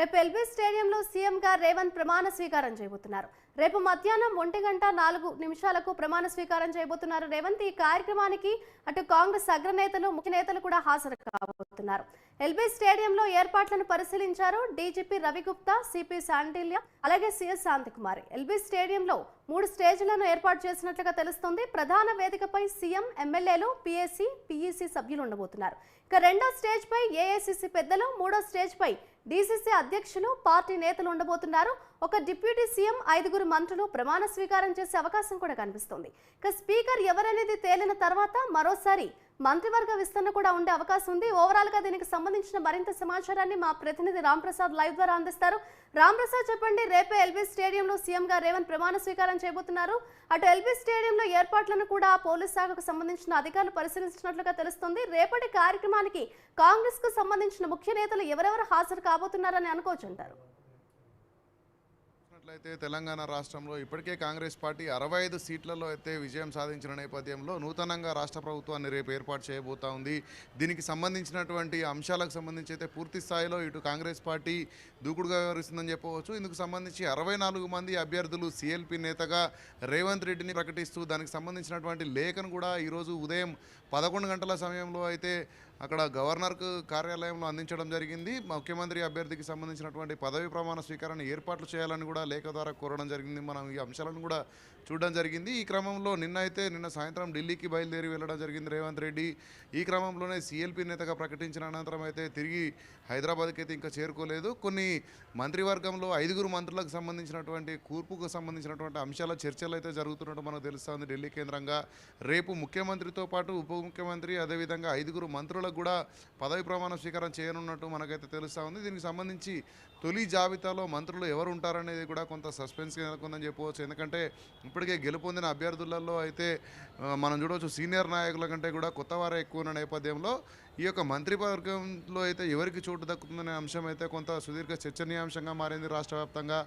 రేపు ఎల్బీ స్టేడియంలో సీఎంగా రేవంత్ ప్రమాణ స్వీకారం చేయబోతున్నారు. రేపు మధ్యాహ్నం ఒంటి గంట నాలుగు నిమిషాలకు ప్రమాణ స్వీకారం చేయబోతున్నారు రేవంత్. ఈ కార్యక్రమానికి అటు కాంగ్రెస్ అగ్రనేతలు ముఖ్య నేతలు కూడా హాజరు కాబోతున్నారు. ఎల్బీ స్టేడియంలో ఏర్పాట్లను పరిశీలించారు డీజీపీ రవిగుప్తా సిపి శాండిల్య అలాగే సిఎస్ శాంతికుమారి. ఎల్బీ స్టేడియంలో మూడు స్టేజ్లను ఏర్పాటు చేసినట్లుగా తెలుస్తుంది. ప్రధాన వేదికపై సీఎం ఎమ్మెల్యేలు పిఎస్సి పిఈసి సభ్యులు ఉండబోతున్నారు. ఇక రెండో స్టేజ్ పై ఏఐసిసి పెద్దలు మూడో స్టేజ్ పై డీసీసీ అధ్యక్షులు పార్టీ నేతలు ఉండబోతున్నారు. ఒక డిప్యూటీ సీఎం ఐదుగురు మంత్రులు ప్రమాణ స్వీకారం చేసే అవకాశం కూడా కనిపిస్తుంది. ఇక స్పీకర్ ఎవరనేది తేలిన తర్వాత మరోసారి మంత్రివర్గ విస్తరణ కూడా ఉండే అవకాశం ఉంది. ఓవరాల్గా దీనికి సంబంధించిన మరింత సమాచారాన్ని మా ప్రతినిధి రామ్ ప్రసాద్ లైవ్ ద్వారా అందిస్తారు. రామ్ ప్రసాద్ చెప్పండి రేపే ఎల్బీ స్టేడియంలో సీఎంగా రేవంత్ ప్రమాణ స్వీకారం చేయబోతున్నారు. అటు ఎల్బీ స్టేడియంలో ఏర్పాట్లను కూడా పోలీస్ శాఖకు సంబంధించిన అధికారులు పరిశీలించినట్లుగా తెలుస్తుంది. రేపటి కార్యక్రమానికి కాంగ్రెస్కు సంబంధించిన ముఖ్య నేతలు ఎవరెవరు హాజరు కాబోతున్నారని అనుకోవచ్చు అంటారు చూసినట్లయితే తెలంగాణ రాష్ట్రంలో ఇప్పటికే కాంగ్రెస్ పార్టీ అరవై ఐదు సీట్లలో అయితే విజయం సాధించిన నేపథ్యంలో నూతనంగా రాష్ట్ర ప్రభుత్వాన్ని రేపు ఏర్పాటు చేయబోతా ఉంది. దీనికి సంబంధించినటువంటి అంశాలకు సంబంధించి అయితే పూర్తి స్థాయిలో ఇటు కాంగ్రెస్ పార్టీ దూకుడుగా వ్యవహరిస్తుందని చెప్పవచ్చు. ఇందుకు సంబంధించి అరవై నాలుగు మంది అభ్యర్థులు సిఎల్పి నేతగా రేవంత్ రెడ్డిని ప్రకటిస్తూ దానికి సంబంధించినటువంటి లేఖను కూడా ఈరోజు ఉదయం పదకొండు గంటల సమయంలో అయితే అక్కడ గవర్నర్కు కార్యాలయంలో అందించడం జరిగింది. ముఖ్యమంత్రి అభ్యర్థికి సంబంధించినటువంటి పదవి ప్రమాణ స్వీకారాన్ని ఏర్పాట్లు చేయాలని కూడా లేఖ ద్వారా కోరడం జరిగింది. మనం ఈ అంశాలను కూడా చూడడం జరిగింది. ఈ క్రమంలో నిన్న అయితే నిన్న సాయంత్రం ఢిల్లీకి బయలుదేరి వెళ్ళడం జరిగింది రేవంత్ రెడ్డి. ఈ క్రమంలోనే సీఎల్పీ నేతగా ప్రకటించిన అనంతరం అయితే తిరిగి హైదరాబాద్కి అయితే ఇంకా చేరుకోలేదు. కొన్ని మంత్రివర్గంలో ఐదుగురు మంత్రులకు సంబంధించినటువంటి కూర్పుకు సంబంధించినటువంటి అంశాల చర్చలు అయితే జరుగుతున్నట్టు మనకు తెలుస్తుంది ఢిల్లీ కేంద్రంగా. రేపు ముఖ్యమంత్రితో పాటు ఉప ముఖ్యమంత్రి అదేవిధంగా ఐదుగురు మంత్రులకు కూడా పదవి ప్రమాణ స్వీకారం చేయనున్నట్టు మనకైతే తెలుస్తూ ఉంది దీనికి సంబంధించి తొలి జాబితాలో మంత్రులు ఎవరు ఉంటారనేది కూడా కొంత సస్పెన్స్ నెలకొందని చెప్పవచ్చు. ఎందుకంటే ఇప్పటికే గెలుపొందిన అభ్యర్థులలో అయితే మనం చూడవచ్చు సీనియర్ నాయకుల కంటే కూడా కొత్త వారే ఎక్కువ ఉన్న నేపథ్యంలో ఈ యొక్క మంత్రివర్గంలో అయితే ఎవరికి చోటు దక్కుతుందనే అంశం అయితే కొంత సుదీర్ఘ చర్చనీయాంశంగా మారింది రాష్ట్ర వ్యాప్తంగా.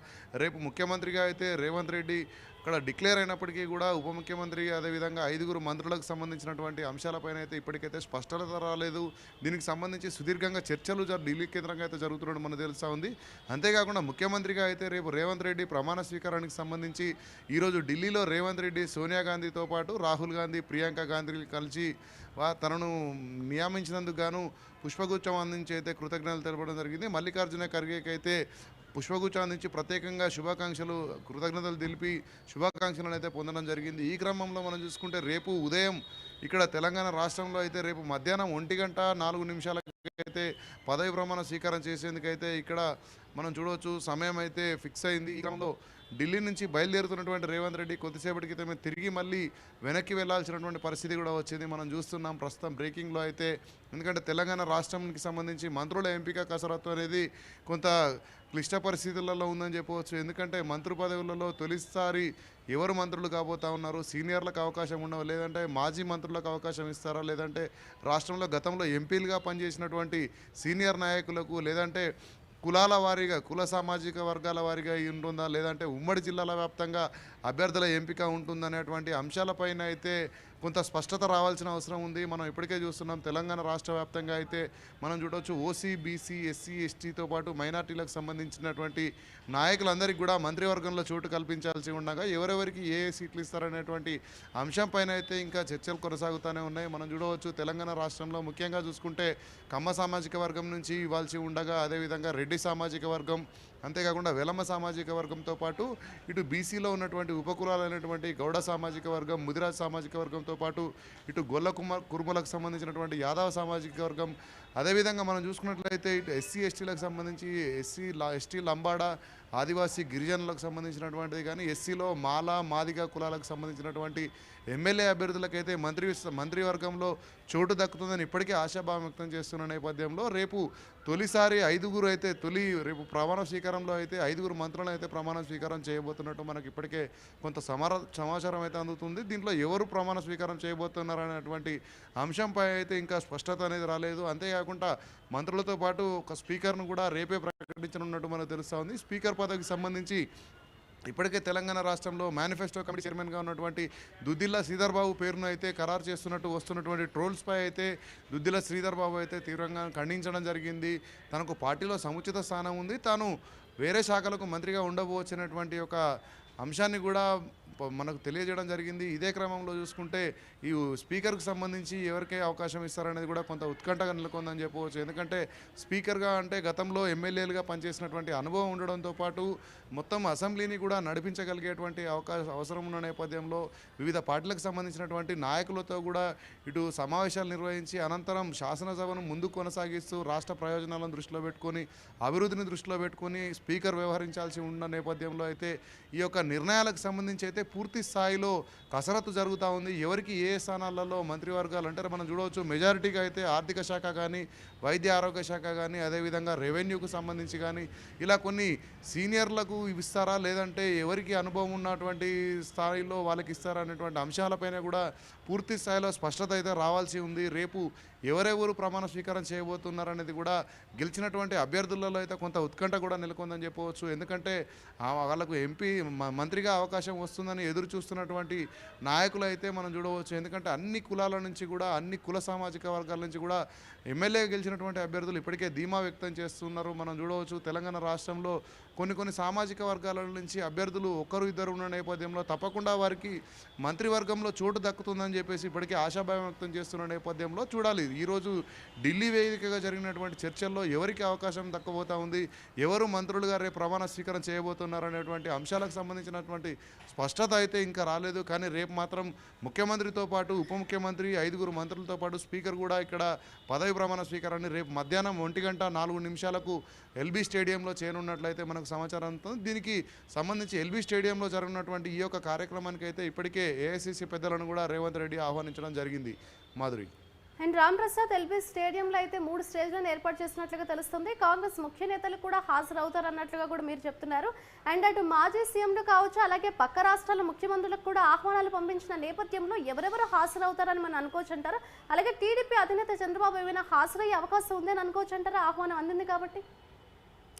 రేపు ముఖ్యమంత్రిగా అయితే రేవంత్ రెడ్డి ఇక్కడ డిక్లేర్ అయినప్పటికీ కూడా ఉప ముఖ్యమంత్రి అదేవిధంగా ఐదుగురు మంత్రులకు సంబంధించినటువంటి అంశాలపైన అయితే ఇప్పటికైతే స్పష్టత రాలేదు. దీనికి సంబంధించి సుదీర్ఘంగా చర్చలు ఢిల్లీ కేంద్రంగా అయితే జరుగుతున్నట్టు మనకు తెలుస్తూ ఉంది. అంతేకాకుండా ముఖ్యమంత్రిగా అయితే రేపు రేవంత్ రెడ్డి ప్రమాణ స్వీకారానికి సంబంధించి ఈరోజు ఢిల్లీలో రేవంత్ రెడ్డి సోనియా గాంధీతో పాటు రాహుల్ గాంధీ ప్రియాంక గాంధీ కలిసి తనను నియమించినందుకు గాను పుష్పగుచ్చం అందించి అయితే కృతజ్ఞతలు తెలపడం జరిగింది. మల్లికార్జున ఖర్గేకి అయితే పుష్పగుచ్చం అందించి ప్రత్యేకంగా శుభాకాంక్షలు కృతజ్ఞతలు తెలిపి శుభాకాంక్షలను అయితే పొందడం జరిగింది. ఈ క్రమంలో మనం చూసుకుంటే రేపు ఉదయం ఇక్కడ తెలంగాణ రాష్ట్రంలో అయితే రేపు మధ్యాహ్నం ఒంటి గంట నాలుగు నిమిషాలకైతే పదవి ప్రమాణ స్వీకారం చేసేందుకైతే ఇక్కడ మనం చూడవచ్చు సమయం అయితే ఫిక్స్ అయింది. ఈ క్రమంలో ఢిల్లీ నుంచి బయలుదేరుతున్నటువంటి రేవంత్ రెడ్డి కొద్దిసేపటి క్రితమే తిరిగి మళ్ళీ వెనక్కి వెళ్ళాల్సినటువంటి పరిస్థితి కూడా వచ్చింది. మనం చూస్తున్నాం ప్రస్తుతం బ్రేకింగ్లో అయితే. ఎందుకంటే తెలంగాణ రాష్ట్రానికి సంబంధించి మంత్రుల ఎంపిక కసరత్తు అనేది కొంత క్లిష్ట పరిస్థితులలో ఉందని చెప్పవచ్చు. ఎందుకంటే మంత్రి పదవులలో తొలిసారి ఎవరు మంత్రులు కాబోతా ఉన్నారు? సీనియర్లకు అవకాశం ఉండవు? లేదంటే మాజీ మంత్రులకు అవకాశం ఇస్తారా? లేదంటే రాష్ట్రంలో గతంలో ఎంపీలుగా పనిచేసినటువంటి సీనియర్ నాయకులకు లేదంటే కులాల వారీగా కుల సామాజిక వర్గాల వారీగా ఉంటుందా? లేదంటే ఉమ్మడి జిల్లాల వ్యాప్తంగా అభ్యర్థుల ఎంపిక ఉంటుందనేటువంటి అంశాలపైన అయితే కొంత స్పష్టత రావాల్సిన అవసరం ఉంది. మనం ఇప్పటికే చూస్తున్నాం తెలంగాణ రాష్ట్ర వ్యాప్తంగా అయితే మనం చూడవచ్చు ఓసీ బీసీ ఎస్సీ ఎస్టీతో పాటు మైనార్టీలకు సంబంధించినటువంటి నాయకులందరికీ కూడా మంత్రివర్గంలో చోటు కల్పించాల్సి ఉండగా ఎవరెవరికి ఏ సీట్లు ఇస్తారనేటువంటి అంశంపైన అయితే ఇంకా చర్చలు కొనసాగుతూనే ఉన్నాయి. మనం చూడవచ్చు తెలంగాణ రాష్ట్రంలో ముఖ్యంగా చూసుకుంటే కమ్మ సామాజిక వర్గం నుంచి ఇవ్వాల్సి ఉండగా అదేవిధంగా రెడ్డి సామాజిక వర్గం అంతేకాకుండా వెలమ సామాజిక వర్గంతో పాటు ఇటు బీసీలో ఉన్నటువంటి ఉపకులాలైనటువంటి గౌడ సామాజిక వర్గం ముదిరాజ్ సామాజిక వర్గంతో పాటు ఇటు గొల్ల కుమ కురుమలకు సంబంధించినటువంటి యాదవ సామాజిక వర్గం. అదేవిధంగా మనం చూసుకున్నట్లయితే ఇటు ఎస్సీ ఎస్టీలకు సంబంధించి ఎస్సీ లా ఎస్టీ లంబాడ ఆదివాసీ గిరిజనులకు సంబంధించినటువంటిది కానీ ఎస్సీలో మాల మాదిగ కులాలకు సంబంధించినటువంటి ఎమ్మెల్యే అభ్యర్థులకైతే మంత్రి మంత్రివర్గంలో చోటు దక్కుతుందని ఇప్పటికే ఆశాభావం వ్యక్తం చేస్తున్న నేపథ్యంలో రేపు తొలిసారి ఐదుగురు అయితే తొలి రేపు ప్రమాణ స్వీకారంలో అయితే ఐదుగురు మంత్రులను అయితే ప్రమాణ స్వీకారం చేయబోతున్నట్టు మనకి ఇప్పటికే కొంత సమార సమాచారం అయితే అందుతుంది. దీంట్లో ఎవరు ప్రమాణ స్వీకారం చేయబోతున్నారు అనేటువంటి అంశంపై అయితే ఇంకా స్పష్టత అనేది రాలేదు. అంతేకాకుండా మంత్రులతో పాటు ఒక స్పీకర్ను కూడా రేపే ప్రకటించనున్నట్టు మనకు తెలుస్తూ ఉంది. స్పీకర్ పదవికి సంబంధించి ఇప్పటికే తెలంగాణ రాష్ట్రంలో మేనిఫెస్టో కమిటీ చైర్మన్గా ఉన్నటువంటి దుద్దిల్లా శ్రీధర్ బాబు పేరును అయితే ఖరారు చేస్తున్నట్టు వస్తున్నటువంటి ట్రోల్స్పై అయితే దుద్దిల్లా శ్రీధర్ బాబు అయితే తీవ్రంగా ఖండించడం జరిగింది. తనకు పార్టీలో సముచిత స్థానం ఉంది. తాను వేరే శాఖలకు మంత్రిగా ఉండబోచ్చినటువంటి ఒక అంశాన్ని కూడా ప- మనకు తెలియజేయడం జరిగింది. ఇదే క్రమంలో చూసుకుంటే ఈ స్పీకర్కు సంబంధించి ఎవరికే అవకాశం ఇస్తారనేది కూడా కొంత ఉత్కంఠగా నెలకొందని చెప్పవచ్చు. ఎందుకంటే స్పీకర్గా అంటే గతంలో ఎమ్మెల్యేలుగా పనిచేసినటువంటి అనుభవం ఉండడంతో పాటు మొత్తం అసెంబ్లీని కూడా నడిపించగలిగేటువంటి అవకాశం అవసరం ఉన్న నేపథ్యంలో వివిధ పార్టీలకు సంబంధించినటువంటి నాయకులతో కూడా ఇటు సమావేశాలు నిర్వహించి అనంతరం శాసనసభను ముందుకు కొనసాగిస్తూ రాష్ట్ర ప్రయోజనాలను దృష్టిలో పెట్టుకొని అభివృద్ధిని దృష్టిలో పెట్టుకొని స్పీకర్ వ్యవహరించాల్సి ఉన్న నేపథ్యంలో అయితే ఈ యొక్క నిర్ణయాలకు సంబంధించి అయితే పూర్తి స్థాయిలో కసరత్తు జరుగుతూ ఉంది. ఎవరికి ఏ స్థానాలలో మంత్రివర్గాలు అంటే మనం చూడవచ్చు. మెజారిటీగా అయితే ఆర్థిక శాఖ కానీ వైద్య ఆరోగ్య శాఖ కానీ అదేవిధంగా రెవెన్యూకు సంబంధించి కానీ ఇలా కొన్ని సీనియర్లకు ఇస్తారా? లేదంటే ఎవరికి అనుభవం ఉన్నటువంటి స్థాయిలో వాళ్ళకి ఇస్తారా అనేటువంటి అంశాలపైన కూడా పూర్తి స్థాయిలో స్పష్టత అయితే రావాల్సి ఉంది. రేపు ఎవరెవరు ప్రమాణ స్వీకారం చేయబోతున్నారనేది కూడా గెలిచినటువంటి అభ్యర్థులలో అయితే కొంత ఉత్కంఠ కూడా నెలకొందని చెప్పవచ్చు. ఎందుకంటే ఆ వాళ్ళకు ఎంపీ మంత్రిగా అవకాశం వస్తుందని ఎదురు చూస్తున్నటువంటి నాయకులు అయితే మనం చూడవచ్చు. ఎందుకంటే అన్ని కులాల నుంచి కూడా అన్ని కుల సామాజిక వర్గాల నుంచి కూడా ఎమ్మెల్యే గెలిచినటువంటి అభ్యర్థులు ఇప్పటికే ధీమా వ్యక్తం చేస్తున్నారు. మనం చూడవచ్చు తెలంగాణ రాష్ట్రంలో కొన్ని కొన్ని సామాజిక వర్గాల నుంచి అభ్యర్థులు ఒకరు ఇద్దరు ఉన్న నేపథ్యంలో తప్పకుండా వారికి మంత్రివర్గంలో చోటు దక్కుతుందని చెప్పేసి ఇప్పటికే ఆశాభావం వ్యక్తం చేస్తున్న నేపథ్యంలో చూడాలి. ఈరోజు ఢిల్లీ వేదికగా జరిగినటువంటి చర్చల్లో ఎవరికి అవకాశం దక్కబోతా ఉంది? ఎవరు మంత్రులుగా రేపు ప్రమాణ స్వీకారం చేయబోతున్నారు అనేటువంటి అంశాలకు సంబంధించి సంబంధించినటువంటి స్పష్టత అయితే ఇంకా రాలేదు. కానీ రేపు మాత్రం ముఖ్యమంత్రితో పాటు ఉప ముఖ్యమంత్రి ఐదుగురు మంత్రులతో పాటు స్పీకర్ కూడా ఇక్కడ పదవి ప్రమాణ స్వీకారాన్ని రేపు మధ్యాహ్నం ఒంటి గంట నాలుగు నిమిషాలకు ఎల్బీ స్టేడియంలో చేరున్నట్లయితే మనకు సమాచారం దీనికి సంబంధించి ఎల్బీ స్టేడియంలో జరుగుతున్నటువంటి ఈ యొక్క కార్యక్రమానికి అయితే ఇప్పటికే ఏఐసిసి పెద్దలను కూడా రేవంత్ రెడ్డి ఆహ్వానించడం జరిగింది. మాధురి. అండ్ రామ్ ప్రసాద్ ఎల్బీ స్టేడియంలో అయితే మూడు స్టేజ్లను ఏర్పాటు చేసినట్లుగా తెలుస్తుంది. కాంగ్రెస్ ముఖ్య నేతలు కూడా హాజరవుతారు అన్నట్లుగా కూడా మీరు చెప్తున్నారు. అండ్ అటు మాజీ సీఎంలు కావచ్చు అలాగే పక్క రాష్ట్రాల ముఖ్యమంత్రులకు కూడా ఆహ్వానాలు పంపించిన నేపథ్యంలో ఎవరెవరు హాజరవుతారని మనం అనుకోవచ్చు అంటారు అలాగే టీడీపీ అధినేత చంద్రబాబు ఏమైనా హాజరయ్యే అవకాశం ఉందని అనుకోవచ్చు అంటారా ఆహ్వానం అందింది కాబట్టి.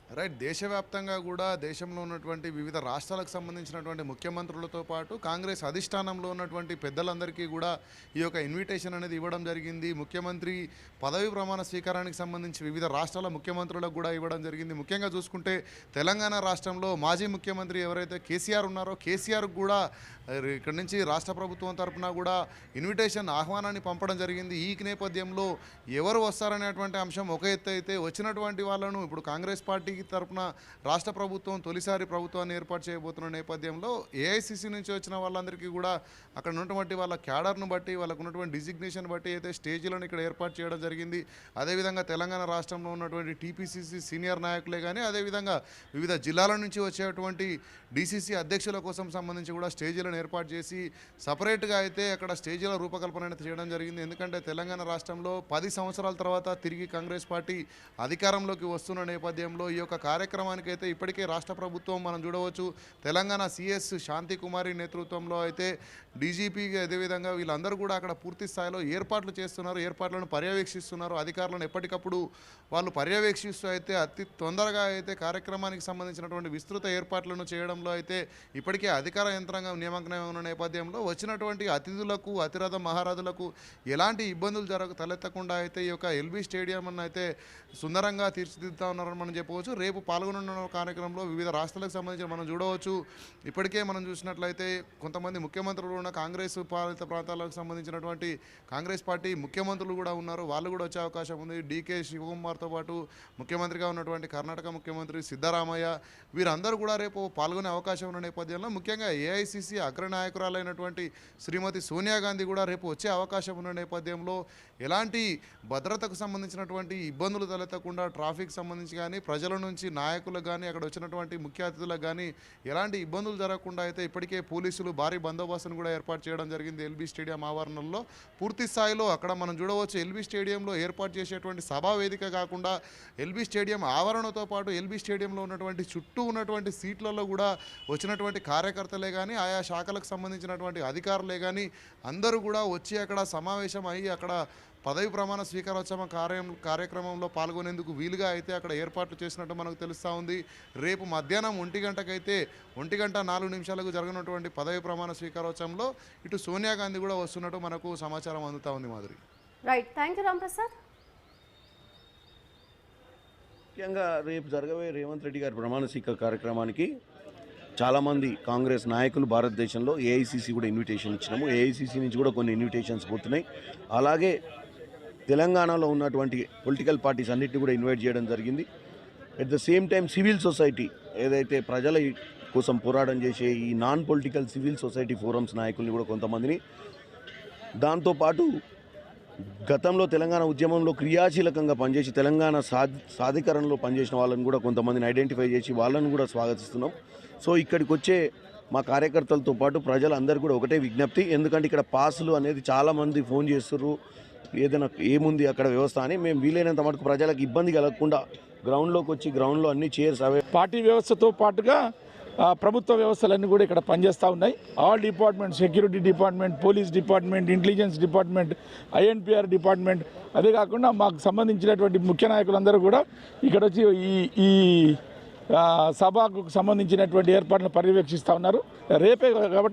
రైట్ దేశవ్యాప్తంగా కూడా దేశంలో ఉన్నటువంటి వివిధ రాష్ట్రాలకు సంబంధించినటువంటి ముఖ్యమంత్రులతో పాటు కాంగ్రెస్ అధిష్టానంలో ఉన్నటువంటి పెద్దలందరికీ కూడా ఈ యొక్క ఇన్విటేషన్ అనేది ఇవ్వడం జరిగింది. ముఖ్యమంత్రి పదవి ప్రమాణ స్వీకారానికి సంబంధించి వివిధ రాష్ట్రాల ముఖ్యమంత్రులకు కూడా ఇవ్వడం జరిగింది. ముఖ్యంగా చూసుకుంటే తెలంగాణ రాష్ట్రంలో మాజీ ముఖ్యమంత్రి ఎవరైతే కేసీఆర్ ఉన్నారో కేసీఆర్ కూడా ఇక్కడ నుంచి రాష్ట్ర ప్రభుత్వం తరఫున కూడా ఇన్విటేషన్ ఆహ్వానాన్ని పంపడం జరిగింది. ఈ నేపథ్యంలో ఎవరు వస్తారనేటువంటి అంశం ఒక ఎత్తు అయితే వచ్చినటువంటి వాళ్ళను ఇప్పుడు కాంగ్రెస్ పార్టీ పార్టీకి తరఫున రాష్ట్ర ప్రభుత్వం తొలిసారి ప్రభుత్వాన్ని ఏర్పాటు చేయబోతున్న నేపథ్యంలో ఏఐసిసి నుంచి వచ్చిన వాళ్ళందరికీ కూడా అక్కడ ఉన్నటువంటి వాళ్ళ క్యాడర్ను బట్టి వాళ్ళకు ఉన్నటువంటి డిజిగ్నేషన్ బట్టి అయితే స్టేజీలను ఇక్కడ ఏర్పాటు చేయడం జరిగింది. అదేవిధంగా తెలంగాణ రాష్ట్రంలో ఉన్నటువంటి టీపీసీసీ సీనియర్ నాయకులే కానీ అదేవిధంగా వివిధ జిల్లాల నుంచి వచ్చేటువంటి డీసీసీ అధ్యక్షుల కోసం సంబంధించి కూడా స్టేజీలను ఏర్పాటు చేసి సపరేట్గా అయితే అక్కడ స్టేజీల రూపకల్పన అనేది చేయడం జరిగింది. ఎందుకంటే తెలంగాణ రాష్ట్రంలో పది సంవత్సరాల తర్వాత తిరిగి కాంగ్రెస్ పార్టీ అధికారంలోకి వస్తున్న నేపథ్యంలో ఈ యొక్క కార్యక్రమానికి అయితే ఇప్పటికే రాష్ట్ర ప్రభుత్వం మనం చూడవచ్చు. తెలంగాణ సిఎస్ శాంతి కుమారి నేతృత్వంలో అయితే డీజీపీ అదేవిధంగా వీళ్ళందరూ కూడా అక్కడ పూర్తి స్థాయిలో ఏర్పాట్లు చేస్తున్నారు ఏర్పాట్లను పర్యవేక్షిస్తున్నారు. అధికారులను ఎప్పటికప్పుడు వాళ్ళు పర్యవేక్షిస్తూ అయితే అతి తొందరగా అయితే కార్యక్రమానికి సంబంధించినటువంటి విస్తృత ఏర్పాట్లను చేయడంలో అయితే ఇప్పటికే అధికార యంత్రాంగం నియమకం ఉన్న నేపథ్యంలో వచ్చినటువంటి అతిథులకు అతిరథ మహారాజులకు ఎలాంటి ఇబ్బందులు జరగ తలెత్తకుండా అయితే ఈ యొక్క ఎల్బీ స్టేడియం అయితే సుందరంగా తీర్చిదిద్దుతా ఉన్నారని మనం చెప్పవచ్చు. రేపు పాల్గొనున్న కార్యక్రమంలో వివిధ రాష్ట్రాలకు సంబంధించి మనం చూడవచ్చు. ఇప్పటికే మనం చూసినట్లయితే కొంతమంది ముఖ్యమంత్రులు ఉన్న కాంగ్రెస్ పాలిత ప్రాంతాలకు సంబంధించినటువంటి కాంగ్రెస్ పార్టీ ముఖ్యమంత్రులు కూడా ఉన్నారు. వాళ్ళు కూడా వచ్చే అవకాశం ఉంది. డీకే శివకుమార్తో పాటు ముఖ్యమంత్రిగా ఉన్నటువంటి కర్ణాటక ముఖ్యమంత్రి సిద్ధరామయ్య వీరందరూ కూడా రేపు పాల్గొనే అవకాశం ఉన్న నేపథ్యంలో ముఖ్యంగా ఏఐసిసి అగ్రనాయకురాలైనటువంటి శ్రీమతి సోనియా గాంధీ కూడా రేపు వచ్చే అవకాశం ఉన్న నేపథ్యంలో ఎలాంటి భద్రతకు సంబంధించినటువంటి ఇబ్బందులు తలెత్తకుండా ట్రాఫిక్ సంబంధించి కానీ ప్రజలను నుంచి నాయకులకు కానీ అక్కడ వచ్చినటువంటి ముఖ్య అతిథులకు కానీ ఎలాంటి ఇబ్బందులు జరగకుండా అయితే ఇప్పటికే పోలీసులు భారీ బందోబస్తును కూడా ఏర్పాటు చేయడం జరిగింది ఎల్బీ స్టేడియం ఆవరణలో. పూర్తి స్థాయిలో అక్కడ మనం చూడవచ్చు ఎల్బీ స్టేడియంలో ఏర్పాటు చేసేటువంటి సభా వేదిక కాకుండా ఎల్బీ స్టేడియం ఆవరణతో పాటు ఎల్బీ స్టేడియంలో ఉన్నటువంటి చుట్టూ ఉన్నటువంటి సీట్లలో కూడా వచ్చినటువంటి కార్యకర్తలే కానీ ఆయా శాఖలకు సంబంధించినటువంటి అధికారులే కానీ అందరూ కూడా వచ్చి అక్కడ సమావేశం అయ్యి అక్కడ పదవి ప్రమాణ స్వీకారోత్సవ కార్యం కార్యక్రమంలో పాల్గొనేందుకు వీలుగా అయితే అక్కడ ఏర్పాట్లు చేసినట్టు మనకు తెలుస్తూ ఉంది. రేపు మధ్యాహ్నం ఒంటి గంటకైతే ఒంటి గంట నాలుగు నిమిషాలకు జరగనటువంటి పదవి ప్రమాణ స్వీకారోత్సవంలో ఇటు సోనియా గాంధీ కూడా వస్తున్నట్టు మనకు సమాచారం అందుతా ఉంది Madhuri. Right thank you Ramprasad ముఖ్యంగా రేపు జరగబోయే రేవంత్ రెడ్డి గారి ప్రమాణ స్వీకార కార్యక్రమానికి చాలామంది కాంగ్రెస్ నాయకులు భారతదేశంలో ఏఐసిసి కూడా ఇన్విటేషన్ ఇచ్చినాము. ఏఐసిసి నుంచి కూడా కొన్ని ఇన్విటేషన్స్ పోతున్నాయి. అలాగే తెలంగాణలో ఉన్నటువంటి పొలిటికల్ పార్టీస్ అన్నిటిని కూడా ఇన్వైట్ చేయడం జరిగింది. At the same time civil society ఏదైతే ప్రజల కోసం పోరాటం చేసే ఈ non political civil society forums నాయకుల్ని కూడా కొంతమందిని దాంతోపాటు గతంలో తెలంగాణ ఉద్యమంలో క్రియాశీలకంగా పనిచేసి తెలంగాణ సాధి సాధికరణలో పనిచేసిన వాళ్ళని కూడా కొంతమందిని ఐడెంటిఫై చేసి వాళ్ళని కూడా స్వాగతిస్తున్నాం. సో ఇక్కడికి వచ్చే మా కార్యకర్తలతో పాటు ప్రజలందరూ కూడా ఒకటే విజ్ఞప్తి. ఎందుకంటే ఇక్కడ పాసులు అనేది చాలామంది ఫోన్ చేస్తుర్రు. ఏదైనా ఏముంది అక్కడ వ్యవస్థ అని మేము వీలైనంత మటుకు ప్రజలకు ఇబ్బంది కలగకుండా గ్రౌండ్లోకి వచ్చి గ్రౌండ్లో అన్ని చైర్స్ అవే పార్టీ వ్యవస్థతో పాటుగా ప్రభుత్వ వ్యవస్థలన్నీ కూడా ఇక్కడ పనిచేస్తూ ఉన్నాయి. All department security department police department intelligence department INPR department అదే కాకుండా మాకు సంబంధించినటువంటి ముఖ్య నాయకులందరూ కూడా ఇక్కడ వచ్చి ఈ ఈ సభకు సంబంధించినటువంటి ఏర్పాట్లను పర్యవేక్షిస్తూ ఉన్నారు. రేపే కాబట్టి